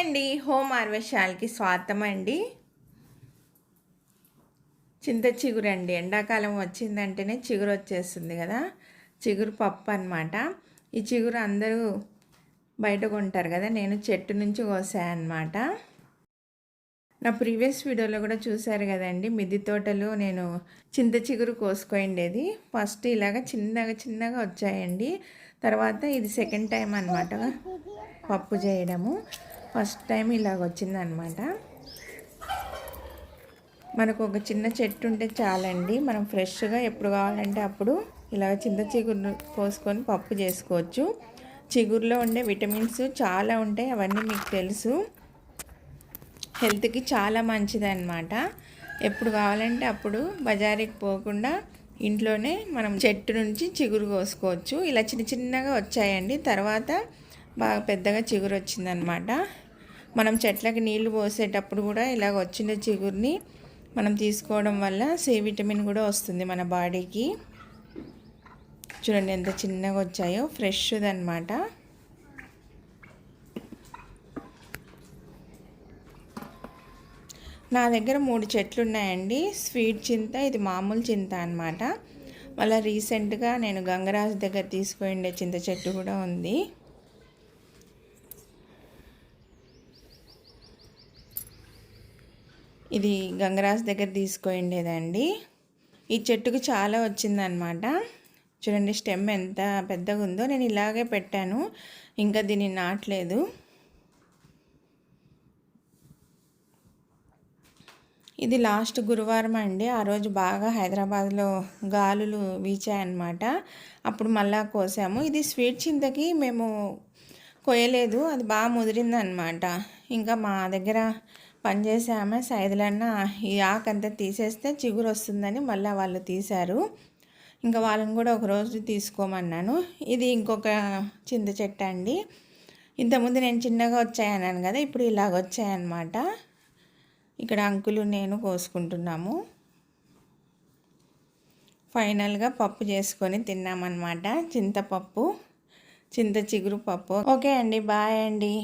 అండి. హోమ్ ఆర్వేశాలకి స్వాగతం అండి చింత చిగురు అండి ఎండాకాలం వచ్చిందంటేనే చిగురు వచ్చేస్తుంది కదా. చిగురు పప్పు అనమాట ఈ చిగురు అందరూ బయట కొంటారు కదా. నేను చెట్టు నుంచి కోసాయన్నమాట నా ప్రీవియస్ వీడియోలో కూడా చూశారు కదండి. మిద్ది తోటలు నేను చింత చిగురు కోసుకోండేది ఫస్ట్ ఇలాగ చిన్నగా చిన్నగా వచ్చాయండి. తర్వాత ఇది సెకండ్ టైం అనమాట పప్పు చేయడము. ఫస్ట్ టైం ఇలాగ వచ్చిందనమాట. మనకు ఒక చిన్న చెట్టు ఉంటే చాలండి. మనం ఫ్రెష్గా ఎప్పుడు కావాలంటే అప్పుడు ఇలా చింత చిగురు పోసుకొని పప్పు చేసుకోవచ్చు. చిగురులో ఉండే విటమిన్స్ చాలా ఉంటాయి అవన్నీ మీకు తెలుసు. హెల్త్కి చాలా మంచిదన్నమాట ఎప్పుడు కావాలంటే అప్పుడు బజారీకి పోకుండా ఇంట్లోనే మనం చెట్టు నుంచి చిగురు కోసుకోవచ్చు. ఇలా చిన్న చిన్నగా వచ్చాయండి. తర్వాత బాగా పెద్దగా చిగురు వచ్చిందనమాట. మనం చెట్లకి నీళ్ళు పోసేటప్పుడు కూడా ఇలాగ వచ్చిన చిగురిని మనం తీసుకోవడం వల్ల సి విటమిన్ కూడా వస్తుంది మన బాడీకి. చూడండి ఎంత చిన్నగా వచ్చాయో ఫ్రెష్ది అనమాట నా దగ్గర మూడు చెట్లు ఉన్నాయండి. స్వీట్ చింత ఇది మామూలు చింత అనమాట మళ్ళీ రీసెంట్గా నేను గంగరాజు దగ్గర తీసుకుపోయిండే చింత చెట్టు కూడా ఉంది. ఇది గంగరాజ్ దగ్గర తీసుకుండేదండి ఈ చెట్టుకు చాలా వచ్చిందనమాట చూడండి స్టెమ్ ఎంత పెద్దగా ఉందో నేను ఇలాగే పెట్టాను. ఇంకా దీన్ని నాటలేదు. ఇది లాస్ట్ గురువారం అండి. ఆ రోజు బాగా హైదరాబాద్లో గాలులు వీచాయన్నమాట. అప్పుడు మళ్ళా కోసాము. ఇది స్వీట్ చింతకి మేము కొయ్యలేదు. అది బాగా ముదిరిందనమాట ఇంకా మా దగ్గర పనిచేసే ఆమె సైదులన్న ఈ ఆకంతా తీసేస్తే చిగురు వస్తుందని మళ్ళీ వాళ్ళు తీశారు. ఇంకా వాళ్ళని కూడా ఒకరోజు తీసుకోమన్నాను. ఇది ఇంకొక చింత చెట్టు అండి. ఇంతకుముందు నేను చిన్నగా వచ్చాయన్నాను కదా ఇప్పుడు ఇలాగ వచ్చాయన్నమాట. ఇక్కడ అంకులు నేను కోసుకుంటున్నాము. ఫైనల్గా పప్పు చేసుకొని తిన్నామన్నమాట. చింతపప్పు చింత చిగురు పప్పు. ఓకే అండి బాయ్ అండి.